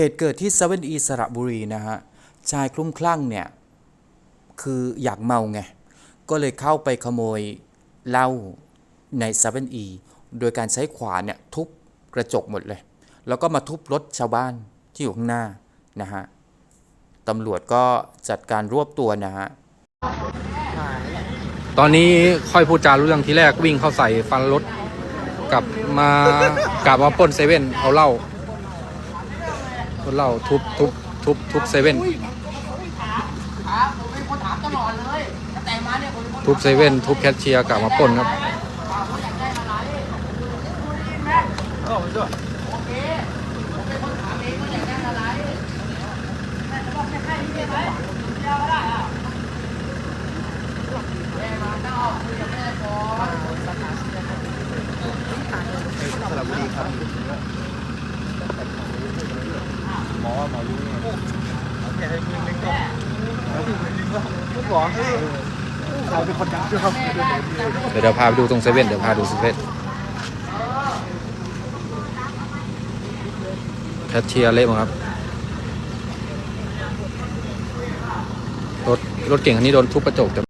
เหตุเกิดที่เซเว่นอีสระบุรีนะฮะ ชายคลุ้มคลั่งเนี่ย คืออยากเมาไง ก็เลยเข้าไปขโมยเหล้าในเซเว่นอีโดยการใช้ขวานเนี่ยทุบกระจกหมดเลย แล้วก็มาทุบรถชาวบ้านที่อยู่ข้างหน้านะฮะตำรวจก็จัดการรวบตัวนะฮะ ตอนนี้ค่อยพูดจารู้เรื่องที่แรกวิ่งเข้าใส่ฟันรถกลับมากลับมาปล้นเซเว่นเอาเหล้า ปล้นเล้าทุบทุบทุบทุบเซเว่นทุบเซเว่นทุบแคชเชียร์กลับมาปล้นครับ เดี๋ยวเดี๋ยวพาไปดูตรงเซเว่นเดี๋ยวพาดูเซเว่นแคชเชียร์เละหมดครับ รถรถเก่งคันนี้โดนทุบกระจกแต่